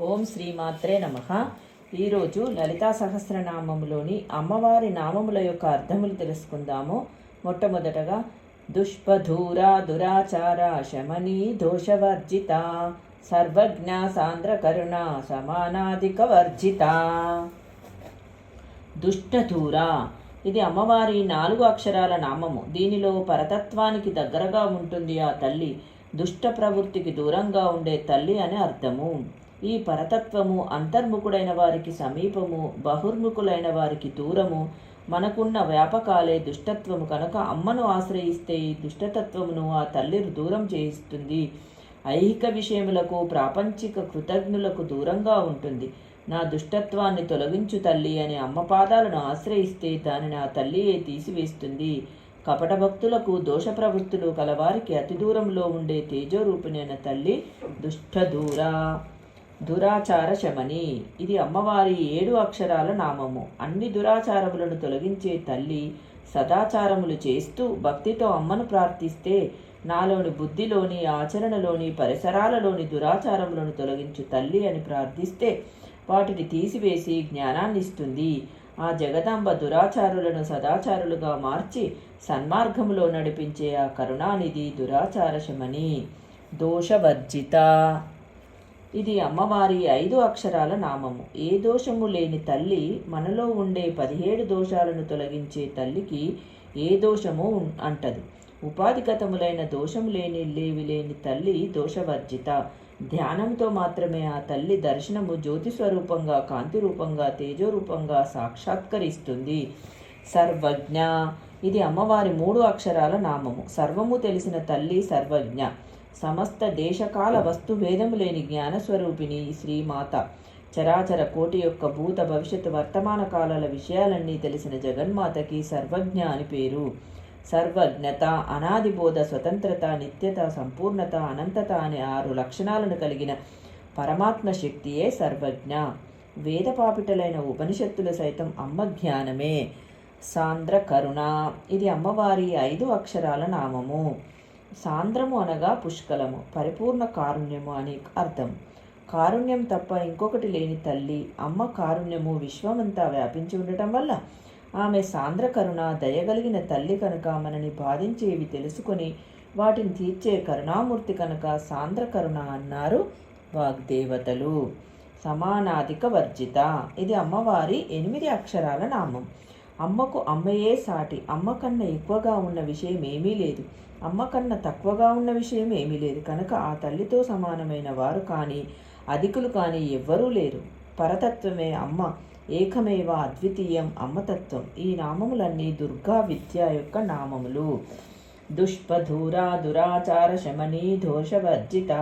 ఓం శ్రీమాత్రే నమ. ఈరోజు లలితా సహస్రనామములోని అమ్మవారి నామముల యొక్క అర్థములు తెలుసుకుందాము. మొట్టమొదటగా దుష్పధూర దురాచార శమనీ దోషవర్జిత సర్వజ్ఞ సాంద్ర కరుణ సమానాధిక వర్జిత. దుష్టధూర. ఇది అమ్మవారి నాలుగు అక్షరాల నామము. దీనిలో పరతత్వానికి దగ్గరగా ఉంటుంది ఆ తల్లి. దుష్ట ప్రవృత్తికి దూరంగా ఉండే తల్లి అని అర్థము. ఈ పరతత్వము అంతర్ముఖుడైన వారికి సమీపము బహుర్ముఖులైన వారికి దూరము. మనకున్న వ్యాపకాలే దుష్టత్వము కనుక అమ్మను ఆశ్రయిస్తే ఈ దుష్టతత్వమును ఆ తల్లి దూరం చేయిస్తుంది. ఐహిక విషయములకు ప్రాపంచిక కృతజ్ఞులకు దూరంగా ఉంటుంది. నా దుష్టత్వాన్ని తొలగించు తల్లి అని అమ్మ పాదాలను ఆశ్రయిస్తే దానిని ఆ తల్లియే తీసివేస్తుంది. కపట భక్తులకు దోష ప్రవృత్తులు కలవారికి అతి దూరంలో ఉండే తేజోరూపిణైన తల్లి దుష్టదూరా. దురాచార శమని. ఇది అమ్మవారి ఏడు అక్షరాల నామము. అన్ని దురాచారములను తొలగించే తల్లి సదాచారములు చేస్తూ భక్తితో అమ్మను ప్రార్థిస్తే నాలోని బుద్ధిలోని ఆచరణలోని పరిసరాలలోని దురాచారములను తొలగించు తల్లి అని ప్రార్థిస్తే వాటిని తీసివేసి జ్ఞానాన్ని ఇస్తుంది ఆ జగదాంబ దురాచారులను సదాచారులుగా మార్చి సన్మార్గములో నడిపించే ఆ కరుణానిధి దురాచార శమని. దోషవర్జిత. ఇది అమ్మవారి ఐదు అక్షరాల నామము. ఏ దోషము లేని తల్లి మనలో ఉండే పదిహేడు దోషాలను తొలగించే తల్లికి ఏ దోషము అంటదు. ఉపాధిగతములైన దోషము లేని లేవి లేని తల్లి దోషవర్జిత. ధ్యానంతో మాత్రమే ఆ తల్లి దర్శనము జ్యోతిస్వరూపంగా కాంతి రూపంగా తేజోరూపంగా సాక్షాత్కరిస్తుంది. సర్వజ్ఞ. ఇది అమ్మవారి మూడు అక్షరాల నామము. సర్వము తెలిసిన తల్లి సర్వజ్ఞ. సమస్త దేశకాల వస్తు భేదము లేని జ్ఞానస్వరూపిణి శ్రీమాత. చరాచర కోటి యొక్క భూత భవిష్యత్తు వర్తమాన కాలాల విషయాలన్నీ తెలిసిన జగన్మాతకి సర్వజ్ఞ అని పేరు. సర్వజ్ఞత అనాదిబోధ స్వతంత్రత నిత్యత సంపూర్ణత అనంతత అనే ఆరు లక్షణాలను కలిగిన పరమాత్మ శక్తియే సర్వజ్ఞ. వేదపాపిటలైన ఉపనిషత్తులు సైతం అమ్మ జ్ఞానమే. సాంద్ర కరుణ ఇది అమ్మవారి ఐదు అక్షరాల నామము. సాంద్రము అనగా పుష్కలము పరిపూర్ణ కారుణ్యము అని అర్థం. కారుణ్యం తప్ప ఇంకొకటి లేని తల్లి అమ్మ కారుణ్యము విశ్వమంతా వ్యాపించి ఉండటం వల్ల ఆమె సాంద్ర కరుణ దయగలిగిన తల్లి కనుక మనని బాధించేవి తెలుసుకొని వాటిని తీర్చే కరుణామూర్తి కనుక సాంద్ర కరుణ అన్నారు వాగ్దేవతలు. సమానాధిక వర్జిత. ఇది అమ్మవారి ఎనిమిది అక్షరాల నామం. అమ్మకు అమ్మయే సాటి. అమ్మ కన్నా ఎక్కువగా ఉన్న విషయం ఏమీ లేదు. అమ్మ కన్నా తక్కువగా ఉన్న విషయం ఏమీ లేదు. కనుక ఆ తల్లితో సమానమైన వారు కానీ అధికులు కానీ ఎవ్వరూ లేరు. పరతత్వమే అమ్మ. ఏకమేవ అద్వితీయం అమ్మతత్వం. ఈ నామములన్నీ దుర్గా విద్య యొక్క నామములు. దుష్పధూరా దురాచార శమనీ దోషవర్జిత.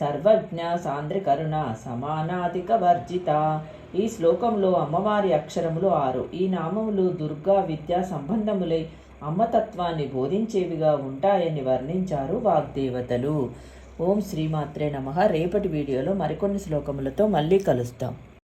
సర్వజ్ఞ సాంద్రికరుణ సమానాధిక వర్జిత. ఈ శ్లోకంలో అమ్మవారి అక్షరములు ఆరు. ఈ నామములు దుర్గా విద్యా సంబంధములై అమ్మతత్వాన్ని బోధించేవిగా ఉంటాయని వర్ణించారు వాగ్దేవతలు. ఓం శ్రీమాత్రే నమ. రేపటి వీడియోలో మరికొన్ని శ్లోకములతో మళ్ళీ కలుస్తాం.